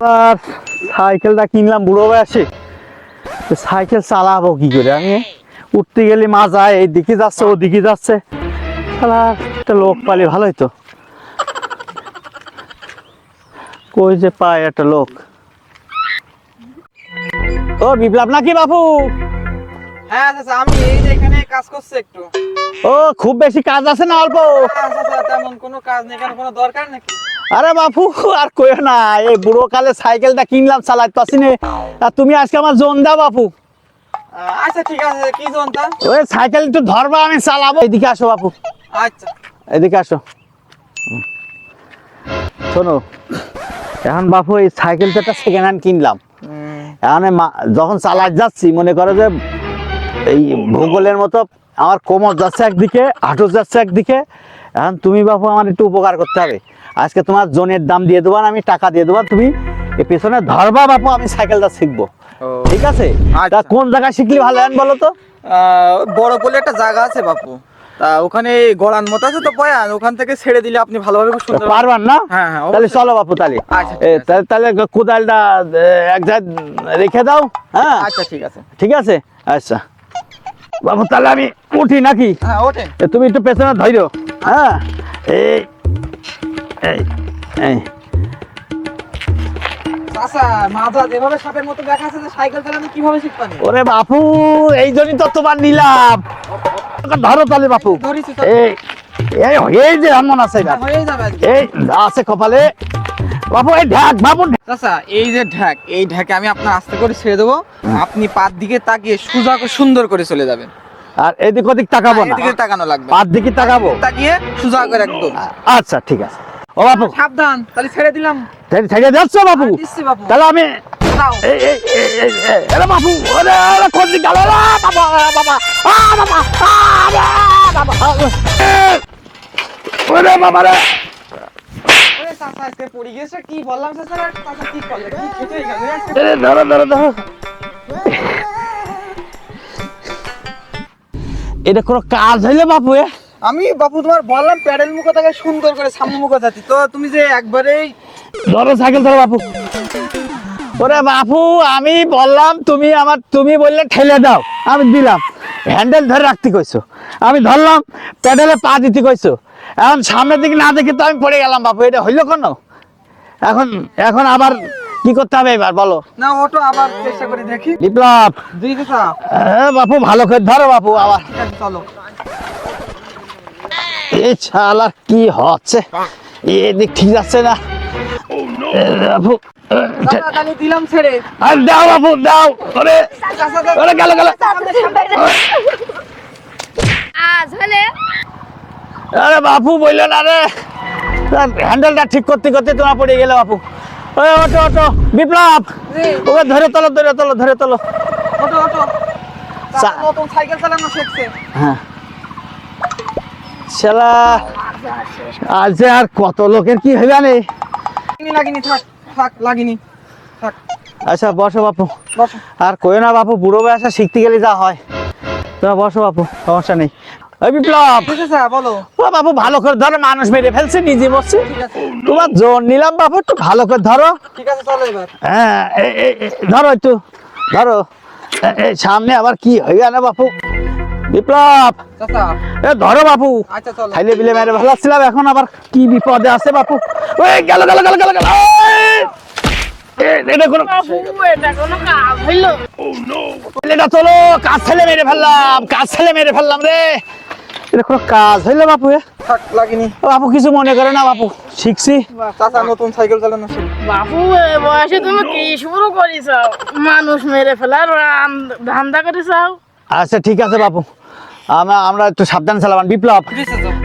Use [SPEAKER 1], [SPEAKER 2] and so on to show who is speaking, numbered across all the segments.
[SPEAKER 1] আর সাইকেলটা কিনলাম বুড়ো বয়সে। সাইকেল চালাবো কি করে? আমি উঠতে গেলে মা যায় এই দিকে যাচ্ছে ও দিকে যাচ্ছে একটা লোক পালি ভালোই তো। কই যে পায় একটা লোক? ও বিপ্লব নাকি বাপু?
[SPEAKER 2] হ্যাঁ চাচা আমি এই যে এখানে কাজ করছি একটু।
[SPEAKER 1] ও খুব বেশি কাজ আছে না অল্প?
[SPEAKER 2] হ্যাঁ তেমন কোনো কাজ নেই কেন কোনো দরকার নাকি?
[SPEAKER 1] আরে বাপু আর কইও না এই বুড়ো কালে সাইকেলটা কিনলাম চালাইতে পারছি না। আর তুমি আজকে আমার জোন দাও বাপু।
[SPEAKER 2] আচ্ছা ঠিক আছে কি জনতা
[SPEAKER 1] ওই সাইকেল একটু ধরবা আমি চালাবো। এদিকে আসো বাপু।
[SPEAKER 2] আচ্ছা।
[SPEAKER 1] এদিকে আসো। শোনো এখন বাপু এই সাইকেলটা একটা সেকেন্ড হ্যান্ড কিনলাম। এখন যখন চালাই যাচ্ছি মনে করো যে এই ভূগোলের মতো আমার কোমর যাচ্ছে একদিকে হাঁটু যাচ্ছে একদিকে। এখন তুমি বাপু আমার একটু উপকার করতে হবে। আজকে তোমার জোনের দাম দিয়ে দেবো আর আমি টাকা দিয়ে দেবো। তুমি পেছনে ধরবা বাপু আমি সাইকেলটা শিখব। ঠিক আছে?
[SPEAKER 2] আচ্ছা।
[SPEAKER 1] তা কোন জায়গায় শিখলি ভালো হয় বলো তো?
[SPEAKER 2] বড় বলে একটা জায়গা আছে বাপু। তা ওখানে গড়ান মতো আছে তো পয়ান ওখান থেকে ছেড়ে দিলে আপনি ভালোভাবে খুব সুন্দর
[SPEAKER 1] পারবার না?
[SPEAKER 2] হ্যাঁ, হ্যাঁ,
[SPEAKER 1] তাহলে চলো বাপু তাহলে।
[SPEAKER 2] আচ্ছা।
[SPEAKER 1] তাহলে তাহলে কোদালটা এক জায়গায় রেখে দাও হ্যাঁ?
[SPEAKER 2] আচ্ছা ঠিক আছে।
[SPEAKER 1] ঠিক আছে? আচ্ছা। বাবু তাহলে আমি উঠি নাকি?
[SPEAKER 2] হ্যাঁ
[SPEAKER 1] তুমি একটু পেছনে ধৈর্য হ্যাঁ? এই এই ওরে বাপু এই জন্যই তো তোমার নিলাম। ধরো তাহলে বাপু। এই যে এমন আছে।
[SPEAKER 2] হয়ে।
[SPEAKER 1] এই আছে কপালে। বাপু এই ঢাক
[SPEAKER 2] চাচা এই যে ঢাক এই ঢাকে আমি আপনার আস্তে করে ছেড়ে দেবো। আপনি পাত দিকে তাকিয়ে সোজা সুন্দর করে চলে যাবেন।
[SPEAKER 1] আর এদিক ওদিক তাকাবো না।
[SPEAKER 2] এদিকে তাকানো লাগবে।
[SPEAKER 1] পাঁচ দিকে তাকাবো?
[SPEAKER 2] তাকিয়ে সোজা করে একদম।
[SPEAKER 1] আচ্ছা ঠিক আছে। ও বাপু।
[SPEAKER 2] সাবধান তাহলে ছেড়ে দিলাম।
[SPEAKER 1] ছেড়ে- ছেড়ে যাচ্ছ বাপু?
[SPEAKER 2] বাপু।
[SPEAKER 1] তাহলে আমি বাপু কোন গেল? বাবা বাবা বাবা বাবা এ, বাবা রে।
[SPEAKER 2] কি বললাম
[SPEAKER 1] ধরো। এটা কোনো কাজ হইলে বাপু এ?
[SPEAKER 2] আমি বাপু তোমার বললাম প্যাডেল মুখো থেকে সুন্দর করে সামনে মুখো যাচ্ছি তো তুমি যে একবারেই
[SPEAKER 1] ধরো সাইকেল ধরো বাপু। ওরে বাপু আমি বললাম তুমি আমার তুমি বললে ঠেলে দাও। আমি দিলাম। হ্যান্ডেল ধরে রাখতে কইছো। আমি ধরলাম প্যাডেলে পা দিতে কইছো। এখন সামনের দিকে না দেখে তো আমি পড়ে গেলাম বাপু এটা হইল কেন? এখন এখন আবার কি করতে হবে এবার বলো।
[SPEAKER 2] না ওটো আবার চেষ্টা করে দেখি।
[SPEAKER 1] বিপ্লব।
[SPEAKER 2] দুই চাচা
[SPEAKER 1] এ, বাপু ভালো করে ধরো বাপু আবার।
[SPEAKER 2] চলো।
[SPEAKER 1] এই ছালার কি হচ্ছে? এদিক ঠিক যাচ্ছে না।
[SPEAKER 2] দিলাম ছেড়ে।
[SPEAKER 1] আর দাও বাপু দাও। ওরে ওরে গেল গেল।
[SPEAKER 3] আজ হলে
[SPEAKER 1] আরে বাপু বলল না রে। হ্যান্ডেলটা ঠিক করতে করতে তোমার পড়ে গেলে বাপু। ওই অটো অটো বিপ্লব। ওকে ধরে তোলো ধরে তোলো ধরে তোলো।
[SPEAKER 2] নতুন সাইকেল চালানো শিখছে।
[SPEAKER 1] হ্যাঁ। শালা আজ আর কত লোকের কি হবে জানি
[SPEAKER 2] লাগিনি থাক থাক লাগিনি থাক।
[SPEAKER 1] আচ্ছা বসো বাপু। আর কই না বাপু বুড়ো বয়সে শিখতে গেলে যা হয়। তোমরা বসো বাপু সমস্যা নেই। ওই বিপ্লব!
[SPEAKER 2] বলো।
[SPEAKER 1] ও বাপু ভালো করে ধরো মানুষ মেরে ফেলছে নিজে বসছে তোমার জোর নিলাম বাপু একটু ভালো করে ধরো।
[SPEAKER 2] ঠিক আছে চলো এবার।
[SPEAKER 1] হ্যাঁ ধরো একটু। ধরো। সামনে আবার কি হয়ে গেল বাপু? বিপ্লব! এ ধরো বাপু।
[SPEAKER 2] আচ্ছা
[SPEAKER 1] খাইলে বিলে মেরে ফেলাচ্ছিলাম এখন আবার কি বিপদে আছে বাপু? ওই গেল গেল গেল গেল গেল চলো কাজ ছেলে মেরে ফেললাম কাজ ছেলে মেরে ফেললাম রে। এটা কোনো কাজ হইল বাপু এ?
[SPEAKER 2] থাক লাগিনি।
[SPEAKER 1] বাপু কিছু মনে করে না বাপু শিখছি।
[SPEAKER 2] চাচা নতুন সাইকেল চালানো
[SPEAKER 3] এ বয়সে তুমি কি শুরু করিস মানুষ মেরে ফেলার ধান্দা করিস
[SPEAKER 1] আচ্ছা ঠিক আছে বাপু। আমরা আমরা একটু সাবধান চালাবান বিপ্লব।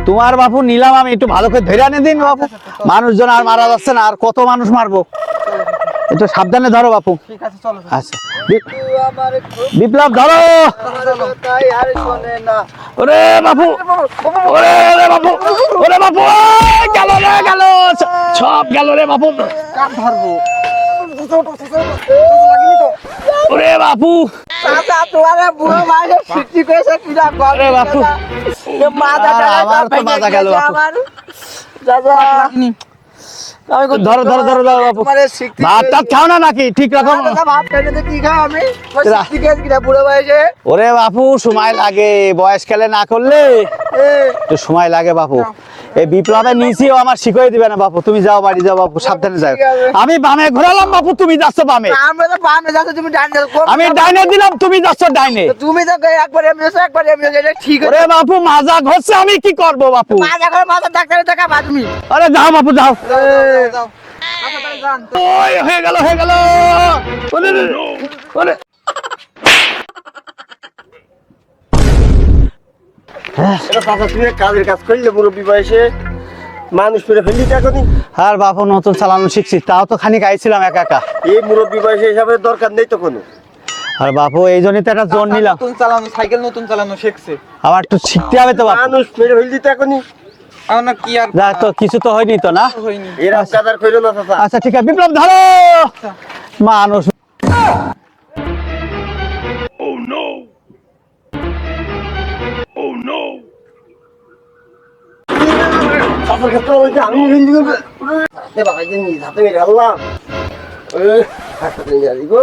[SPEAKER 1] তোমার বাপু নিলাম আমি একটু ভালো করে ধরে আনে দিন বাপু। মানুষজন আর মারা যাচ্ছে না আর কত মানুষ মারবো? একটু সাবধানে ধরো বাপু। আচ্ছা। বিপ্লব ধরো। ওরে বাপু ওরে ওরে বাপু ওরে বাপু গেল রে গেল। সব গেল রে বাপু।
[SPEAKER 2] ধরবো?
[SPEAKER 1] ওরে বাপু।
[SPEAKER 2] চাচা তোমার বুড়ো মাইনে সৃষ্টি করেছে কিনা
[SPEAKER 1] আরে বাপু।
[SPEAKER 2] মাথা
[SPEAKER 1] আমার তো মাথা গেল বাপু।
[SPEAKER 2] চাচা লাগিনি আমি কই,
[SPEAKER 1] ধরো ধরো ধরো ধরো বাপু। ভাত টাত খাও না নাকি? ঠিক রকম
[SPEAKER 2] তো
[SPEAKER 1] ওরে বাপু সময় লাগে। বয়স খেলে না করলে একটু সময় লাগে বাপু। এই বিপ্লবে নিয়েছিও আমার শিখিয়ে দিবে না বাপু। তুমি যাও বাড়ি যাও বাপু সাবধানে যাও। আমি বামে ঘোরালাম বাপু তুমি যাচ্ছ বামে।
[SPEAKER 2] আমরা তো বামে যাচ্ছ তুমি কোন
[SPEAKER 1] আমি ডাইনে দিলাম তুমি যাচ্ছ ডাইনে।
[SPEAKER 2] তুমি তো একবার এমনি যাচ্ছ একবার এমনি যাচ্ছ এটা ঠিক
[SPEAKER 1] ওরে বাপু মাজা ঘষছে আমি কি করব বাপু?
[SPEAKER 2] মাজা করে মাজা ডাক্তারের দেখা তুমি
[SPEAKER 1] আরে যাও বাপু যাও।
[SPEAKER 2] যাও।
[SPEAKER 1] হয়ে গেল হয়ে গেল। ওরে ওরে
[SPEAKER 4] এটা চাচা তুমি কাজের কাজ করলে মুরব্বী বয়সে মানুষ পেরে
[SPEAKER 1] আর বাপু নতুন চালানো শিখছি তাও তো খানিক আইছিলাম একা একা।
[SPEAKER 4] এই মুরব্বী বয়সে হিসাবে দরকার নেই তো কোনো।
[SPEAKER 1] আর বাপু এই জন্যই তো একটা জোর নিলাম।
[SPEAKER 2] নতুন চালানো সাইকেল নতুন চালানো শিখছে।
[SPEAKER 1] আবার একটু শিখতে হবে তো বাপু।
[SPEAKER 4] মানুষ
[SPEAKER 2] আমার কি আর
[SPEAKER 1] যা তো কিছু তো হয়নি তো না?
[SPEAKER 2] হয়নি।
[SPEAKER 4] কাজার কইলো না চাচা।
[SPEAKER 1] আচ্ছা ঠিক আছে বিপ্লব ধরো! মানুষ
[SPEAKER 4] চাচার ক্ষেত্রে বলছে আমি করবে। হাতে বাবাইতে নিয়ে হাতে মেরে হাতে মেরে গো।